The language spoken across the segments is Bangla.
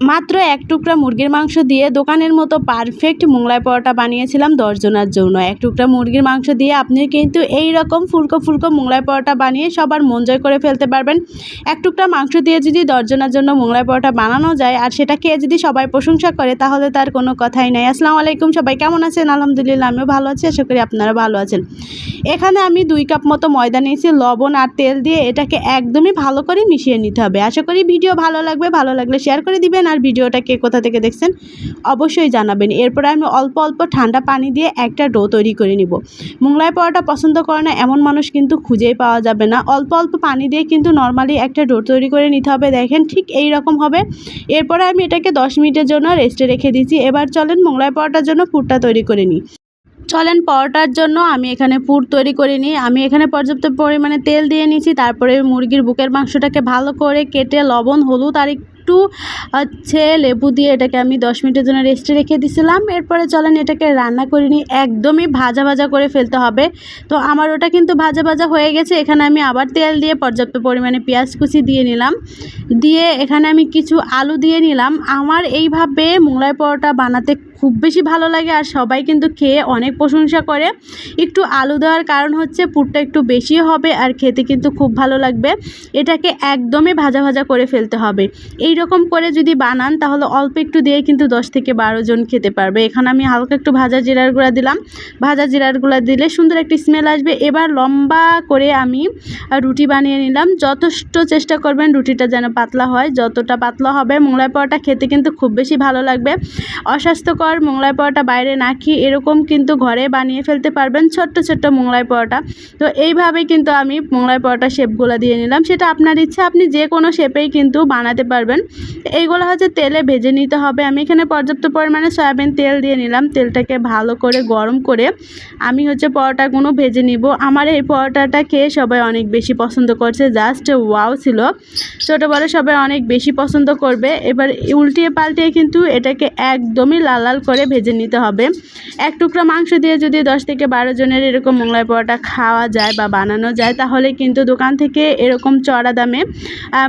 মাত্র এক টুকরা মুরগির মাংস দিয়ে দোকানের মতো পারফেক্ট মোগলাই পরোটা বানিয়েছিলাম দশজনের জন্য। এক টুকরা মুরগির মাংস দিয়ে আপনি কিন্তু এই রকম ফুলকো ফুলকো মোগলাই পরোটা বানিয়ে সবার মন জয় করে ফেলতে পারবেন। এক টুকরা মাংস দিয়ে যদি দশজনের জন্য মোগলাই পরোটা বানানো যায় আর সেটা খেয়ে যদি সবাই প্রশংসা করে, তাহলে তার কোনো কথাই নাই। আসসালামু আলাইকুম, সবাই কেমন আছেন? আলহামদুলিল্লাহ, আমিও ভালো আছি, আশা করি আপনারা ভালো আছেন। এখানে আমি দুই কাপ মতো ময়দা নিয়েছি, লবণ আর তেল দিয়ে এটাকে একদমই ভালো করে মিশিয়ে নিতে হবে। আশা করি ভিডিও ভালো লাগবে, ভালো লাগলে শেয়ার করে দিবেন। আর ভিডিওটা কে কোথা থেকে দেখছেন, অবশ্যই জানাবেন। এরপরে আমি অল্প অল্প ঠান্ডা পানি দিয়ে একটা ডো তৈরি করে নিব। মোগলাই পরোটা পছন্দ করে না, এমন মানুষ কিন্তু খুঁজেই পাওয়া যাবে না। অল্প অল্প পানি দিয়ে কিন্তু নর্মালি একটা ডো তৈরি করে নিতে হবে, দেখেন ঠিক এই রকম হবে। এরপরে আমি এটাকে দশ মিনিটের জন্য রেস্টে রেখে দিচ্ছি এবার চলেন মোগলাই পরোটার জন্য পুরটা তৈরি করে নিই। চলেন পরোটার জন্য আমি এখানে পুর তৈরি করে নিই। আমি এখানে পর্যাপ্ত পরিমাণে তেল দিয়ে নিয়েছি, তারপরে মুরগির বুকের মাংসটাকে ভালো করে কেটে লবণ, হলুদ আর একটু হচ্ছে লেবু দিয়ে এটাকে আমি দশ মিনিটের জন্য রেস্টে রেখে দিছিলাম। এরপরে চলেন এটাকে রান্না করে নিই। একদমই ভাজা ভাজা করে ফেলতে হবে। তো আমার ওটা কিন্তু ভাজা ভাজা হয়ে গেছে। এখানে আমি আবার তেল দিয়ে পর্যাপ্ত পরিমাণে পেঁয়াজ কুচি দিয়ে নিলাম। দিয়ে এখানে আমি কিছু আলু দিয়ে নিলাম। আমার এইভাবে মোগলাই পরোটা বানাতে খুব বেশি ভালো লাগে আর সবাই কিন্তু খেয়ে অনেক প্রশংসা করে। একটু আলু দেওয়ার কারণ হচ্ছে পুরটা একটু বেশি হবে আর খেতে কিন্তু খুব ভালো লাগবে। এটাকে একদমই ভাজা ভাজা করে ফেলতে হবে। এই রকম করে যদি বানান, তাহলে অল্প একটু দিয়ে কিন্তু দশ থেকে বারো জন খেতে পারবে। এখানে আমি হালকা একটু ভাজা জিরার গুঁড়া দিলাম। ভাজা জিরার গুঁড়া দিলে সুন্দর একটি স্মেল আসবে। এবার লম্বা করে আমি রুটি বানিয়ে নিলাম। যথেষ্ট চেষ্টা করবেন রুটিটা যেন পাতলা হয়। যতটা পাতলা হবে মোগলাই পরোটা খেতে কিন্তু খুব বেশি ভালো লাগবে। অস্বাস্থ্যকর মোগলাই পরোটা বাইরে না খেয়ে এরকম কিন্তু ঘরে বানিয়ে ফেলতে পারবেন ছোট্ট ছোট্ট মোগলাই পরোটা। তো এইভাবেই কিন্তু আমি মোগলাই পরোটা শেপগুলো দিয়ে নিলাম। সেটা আপনার ইচ্ছা, আপনি যে কোনো শেপেই কিন্তু বানাতে পারবেন। এইগুলো হচ্ছে তেলে ভেজে নিতে হবে। আমি এখানে পর্যাপ্ত পরিমাণে সয়াবিন তেল দিয়ে নিলাম। তেলটাকে ভালো করে গরম করে আমি হচ্ছে পরোটাগুলো ভেজে নিব। আমার এই পরোটাটা খেয়ে সবাই অনেক বেশি পছন্দ করছে। জাস্ট ওয়াও ছিল। ছোটো বড় সবাই অনেক বেশি পছন্দ করবে। এবার উল্টিয়ে পাল্টিয়ে কিন্তু এটাকে একদমই লাল লাল করে ভেজে নিতে হবে। এক টুকরো মাংস দিয়ে যদি দশ থেকে বারো জনের এরকম মোগলাই পরোটা খাওয়া যায় বা বানানো যায়, তাহলে কিন্তু দোকান থেকে এরকম চড়া দামে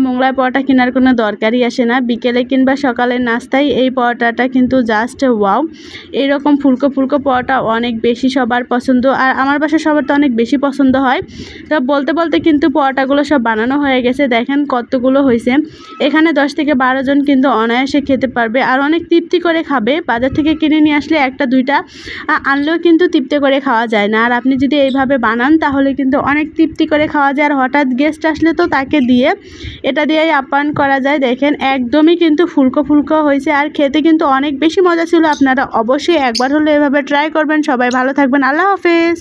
মোগলাই পরোটা কেনার কোনো দরকারই আসে না। বিকেলে কিংবা সকালের নাস্তায় এই পরোটাটা কিন্তু জাস্ট ওয়াও এরকম ফুলকো ফুলকো পরোটা অনেক বেশি সবার পছন্দ। আর আমার বাসায় সবার তো অনেক বেশি পছন্দ হয়। তো বলতে বলতে কিন্তু পরোটাগুলো সব বানানো হয়ে গেছে। দেখেন কতগুলো হয়েছে। এখানে দশ থেকে বারো জন কিন্তু অনায়াসে খেতে পারবে। আর অনেক তৃপ্তি করে খাবে। বাজার থেকে কিনে নিয়ে আসলে একটা, দুইটা আনলেও কিন্তু তৃপ্তি করে খাওয়া যায় না। আর আপনি যদি এইভাবে বানান, তাহলে কিন্তু অনেক তৃপ্তি করে খাওয়া যায়। আর হঠাৎ গেস্ট আসলে তো তাকে দিয়ে, এটা দিয়েই আপ্যায়ন করা যায়। দেখেন, একদমই কিন্তু ফুলকো ফুলকো হয়েছে। আর খেতে কিন্তু অনেক বেশি মজা ছিল। আপনারা অবশ্যই একবার হলে এভাবে ট্রাই করবেন। সবাই ভালো থাকবেন। আল্লাহ হাফেজ।